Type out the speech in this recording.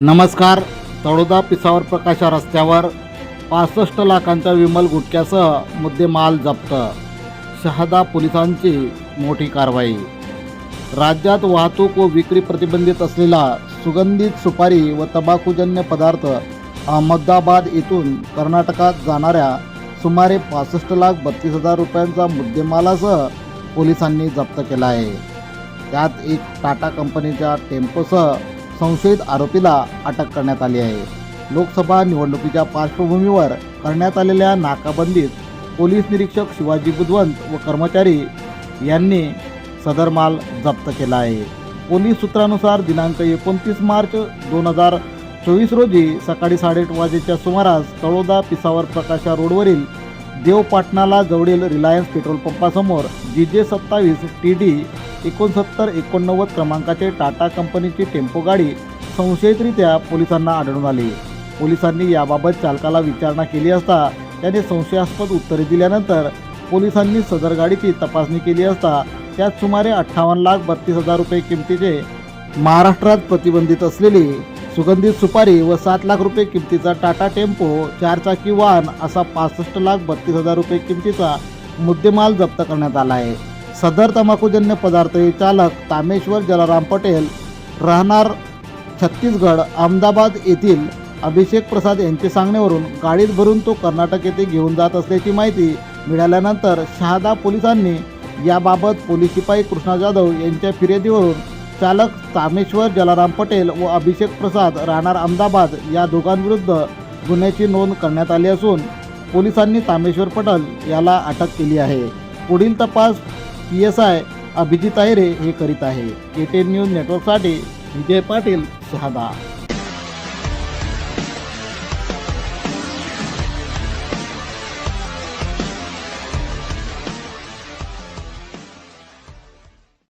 नमस्कार. तळोदा पिसावर प्रकाशा रस्त्यावर पासष्ट लाखांच्या विमल गुटक्यासह मुद्देमाल जप्त. शहादा पोलिसांची मोठी कारवाई. राज्यात वाहतूक व विक्री प्रतिबंधित असलेला सुगंधित सुपारी व तंबाखूजन्य पदार्थ अहमदाबाद येथून कर्नाटकात जाणाऱ्या सुमारे पासष्ट लाख बत्तीस हजार रुपयांचा मुद्देमालासह पोलिसांनी जप्त केला आहे. त्यात एक टाटा कंपनीच्या टेम्पोसह संशयित आरोपीला अटक करण्यात आली आहे. लोकसभा निवडणुकीच्या पार्श्वभूमीवर करण्यात आलेल्या नाकाबंदीत पोलीस निरीक्षक शिवाजी बुधवंत व कर्मचारी यांनी सदर माल जप्त केला आहे. पोलीस सूत्रानुसार दिनांक एकोणतीस मार्च दोन हजार चोवीस रोजी सकाळी साडेआठ वाजेच्या सुमारास तळोदा पिसावर प्रकाशा रोडवरील देवपाटणाला जवळील रिलायन्स पेट्रोल पंपासमोर जी जे सत्तावीस टी डी एकोणसत्तर एकोणनव्वद क्रमांकाचे टाटा कंपनीची टेम्पो गाडी संशयितरित्या पोलिसांना आढळून आली. पोलिसांनी याबाबत चालकाला विचारणा केली असता त्याने संशयास्पद उत्तरे दिल्यानंतर पोलिसांनी सदर गाडीची तपासणी केली असता त्यात सुमारे अठ्ठावन्न लाख बत्तीस हजार रुपये किमतीचे महाराष्ट्रात प्रतिबंधित असलेली सुगंधित सुपारी व सात लाख रुपये किमतीचा टाटा टेम्पो चारचाकी वाहन असा पासष्ट लाख बत्तीस हजार रुपये किमतीचा मुद्देमाल जप्त करण्यात आला आहे. सदर तंबाखूजन्य पदार्थ हे चालक तामेश्वर जलाराम पटेल राहणार छत्तीसगड अहमदाबाद येथील अभिषेक प्रसाद यांचे सांगण्यावरून गाडीत भरून तो कर्नाटक येथे घेऊन जात असल्याची माहिती मिळाल्यानंतर शहादा पोलिसांनी याबाबत पोलीस शिपाई कृष्णा जाधव यांच्या फिर्यादीवरून चालक तामेश्वर जलाराम पटेल व अभिषेक प्रसाद राहणार अहमदाबाद या दोघांविरुद्ध गुन्ह्याची नोंद करण्यात आली असून पोलिसांनी तामेश्वर पटेल याला अटक केली आहे. पुढील तपास P S I Abhijit Aire हे करीत आहे. के टेन न्यूज नेटवर्कसाठी विजय पाटील शहादा.